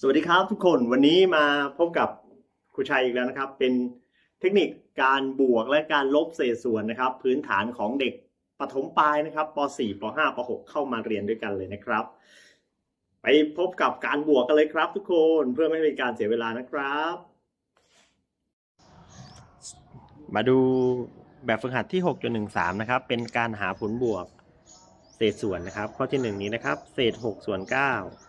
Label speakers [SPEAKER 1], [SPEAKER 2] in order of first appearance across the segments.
[SPEAKER 1] สวัสดีครับทุกคนวันนี้มาพบกับครูชัยอีกแล้วนะครับ เป็นเทคนิคการบวกและการลบเศษส่วนนะครับ พื้นฐานของเด็กปฐมปลายนะครับป .4 ป .5 ป .6 เข้ามาเรียนด้วยกันเลยนะครับ ไปพบกับการบวกกันเลยครับ ทุกคนเพื่อไม่ให้เป็นการเสียเวลานะครับ มาดูแบบฝึกหัดที่6.13นะครับ เป็นการหาผลบวกเศษส่วนนะครับ ข้อที่ 1 นี้นะครับ เศษ 6 ส่วน 9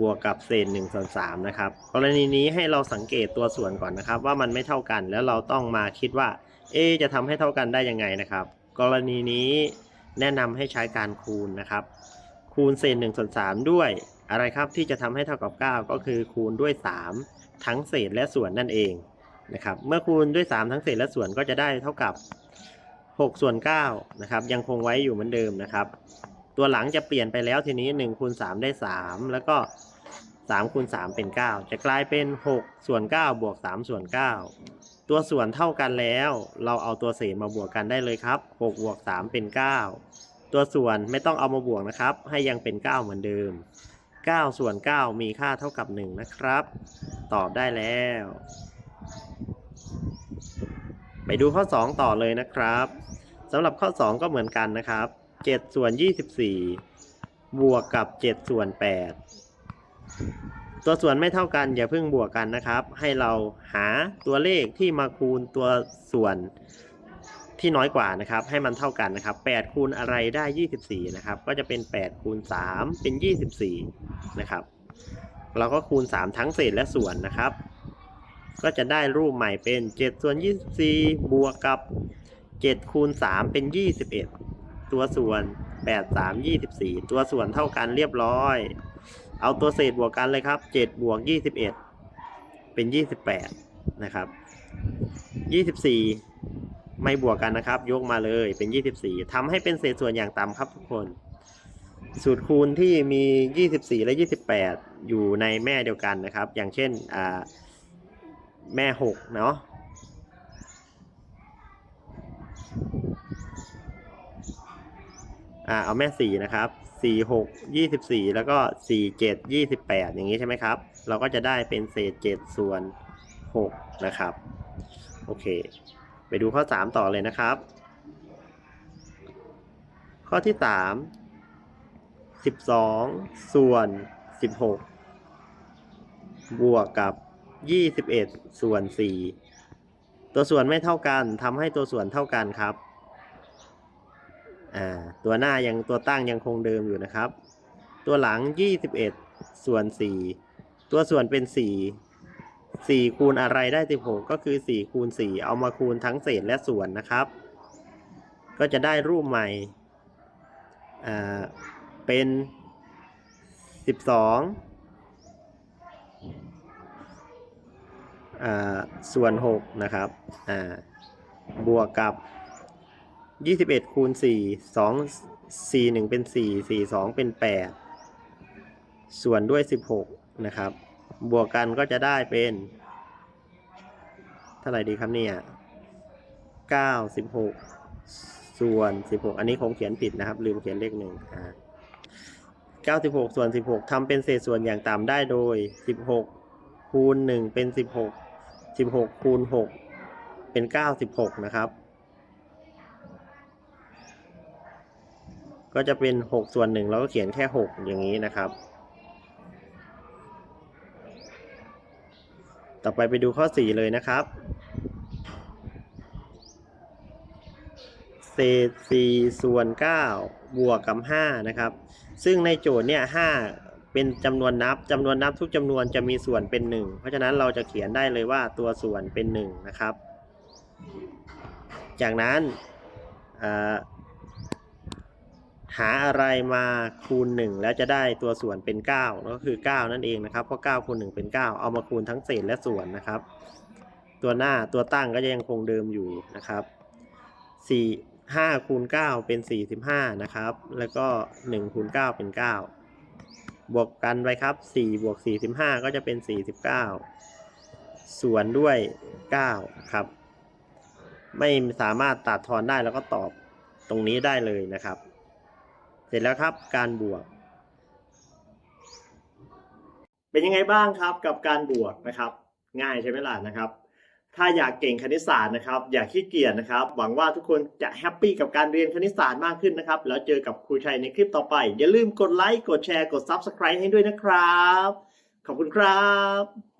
[SPEAKER 1] บวกกับเศษ1ส่วน3นะครับ กรณีนี้ให้เราสังเกตตัวส่วนก่อนนะครับ ว่ามันไม่เท่ากันแล้วเราต้องมาคิดว่า เอ จะทำให้เท่ากันได้ยังไงนะครับ กรณีนี้แนะนำให้ใช้การคูณนะครับ คูณเศษ1ส่วน3ด้วย อะไรครับที่จะทำให้เท่ากับ 9 ก็คือคูณด้วย 3 ทั้งเศษและส่วนนั่นเองนะครับเมื่อคูณด้วย 3 ทั้งเศษและส่วนก็จะได้เท่ากับ6ส่วน9นะครับยังคงไว้อยู่เหมือนเดิมนะครับ ตัวหลังจะเปลี่ยนไปแล้วทีนี้1คูณ3ได้ 3 แล้วก็3คูณ3เป็น 9 จะกลายเป็น 6 ส่วน 9 บวก 3 ส่วน 9 ตัวส่วนเท่ากันแล้ว เราเอาตัวเศษมาบวกกันได้เลยครับ6บวก3เป็น 9 ตัวส่วนไม่ต้องเอามาบวกนะครับ ให้ยังเป็น 9 เหมือนเดิม 9 ส่วน 9 มีค่าเท่ากับ 1 นะครับ ตอบได้แล้ว ไปดูข้อ 2 ต่อเลยนะครับสำหรับข้อ 2 ก็เหมือนกันนะครับ 7ส่วน24บวกกับ7ส่วน8ตัวส่วนไม่เท่ากันอย่าเพิ่งบวกกันนะครับ ให้เราหาตัวเลขที่มาคูณตัวส่วนที่น้อยกว่านะครับ ให้มันเท่ากันนะครับ8คูณอะไรได้ 24 นะครับ ก็จะเป็น 8 คูณ 3 เป็น 24 นะครับ เราก็คูณ 3 ทั้งเศษและส่วนนะครับ ก็จะได้รูปใหม่เป็น 7 ส่วน 24 บวกกับ 7 คูณ 3 เป็น 21 ตัวส่วน 8 3 24 ตัวส่วนเท่ากันเรียบร้อย เอาตัวเศษบวกกันเลยครับ 7 บวก 21 เป็น 28 นะครับ 24 ไม่บวกกันนะครับ ยกมาเลยเป็น 24ทำให้เป็นเศษส่วนอย่างต่ำครับทุกคน สูตรคูณที่มี 24 และ 28 อยู่ในแม่เดียวกันนะครับ อย่างเช่นแม่ 6 เนาะ อ่าเอาแม่สี่นะครับสี่หกยี่สิบสี่แล้วก็สี่เจ็ดยี่สิบแปดอย่างนี้ใช่ไหมครับ เราก็จะได้เป็นเศษเจ็ดส่วนหกนะครับ โอเค ไปดูข้อสามต่อเลยนะครับ ข้อที่สามสิบสองส่วนสิบหกบวกกับยี่สิบเอ็ดส่วนสี่ตัวส่วนไม่เท่ากันทำให้ตัวส่วนเท่ากันครับ อ่าตัวหน้ายังตัวตั้งยังคงเดิมอยู่นะครับ ตัวหลัง 21 ส่วน 4 ตัวส่วนเป็น 4 4 คูณอะไรได้ 16 ก็คือ 4 คูณ 4 เอามาคูณทั้งเศษและส่วนนะครับ ก็จะได้รูปใหม่อ่าเป็น 12อ่าส่วน 6 นะครับอ่าบวกกับ ยี่สิบเอ็ดคูณสี่สองสี่หนึ่งเป็นสี่สี่สองเป็นแปดส่วนด้วยสิบหกนะครับ บวกกันก็จะได้เป็น เท่าไหร่ดีครับเนี่ยเก้าสิบหกส่วนสิบหกอันนี้คงเขียนผิดนะครับ ลืมเขียนเลขหนึ่งอ่าเก้าสิบหกส่วนสิบหกทำเป็นเศษส่วนอย่างต่ำได้โดยสิบหกคูณหนึ่งเป็นสิบหกสิบหกคูณหกเป็นเก้าสิบหกนะครับ ก็จะเป็น 6 ส่วนหนึ่งเราก็เขียนแค่ 6 อย่างนี้นะครับ ต่อไปไปดูข้อ 4 เลยนะครับ เศษ 4 ส่วน 9 บวกกับ 5 นะครับ ซึ่งในโจทย์เนี่ย 5 เป็นจำนวนนับจำนวนนับทุกจำนวนจะมีส่วนเป็น 1 เพราะฉะนั้นเราจะเขียนได้เลยว่าตัวส่วนเป็น 1 นะครับ จากนั้นอ่า หาอะไรมาคูณ 1 แล้วจะได้ตัวส่วนเป็น 9 ก็คือ 9 นั่นเองนะครับ เพราะ 9 คูณ 1 เป็น 9 เอามาคูณทั้งเศษและส่วนนะครับ ตัวหน้าตัวตั้งก็ยังคงเดิมอยู่นะครับ 4 5คูณ9เป็น 45 นะครับ แล้วก็1คูณ9เป็น 9 บวกกันไปครับ 4 บวก 45 ก็จะเป็น 49 ส่วนด้วย 9 ครับ ไม่สามารถตัดทอนได้แล้วก็ตอบตรงนี้ได้เลยนะครับ เสร็จแล้วครับ การบวก เป็นยังไงบ้างครับกับการบวกนะครับ ง่ายใช่ไหมล่ะนะครับ ถ้าอยากเก่งคณิตศาสตร์นะครับ อย่าขี้เกียจนะครับ หวังว่าทุกคนจะแฮปปี้กับการเรียนคณิตศาสตร์มากขึ้นนะครับ แล้วเจอกับครูชัยในคลิปต่อไป อย่าลืมกดไลค์กดแชร์กด Subscribe ให้ด้วยนะครับ ขอบคุณครับ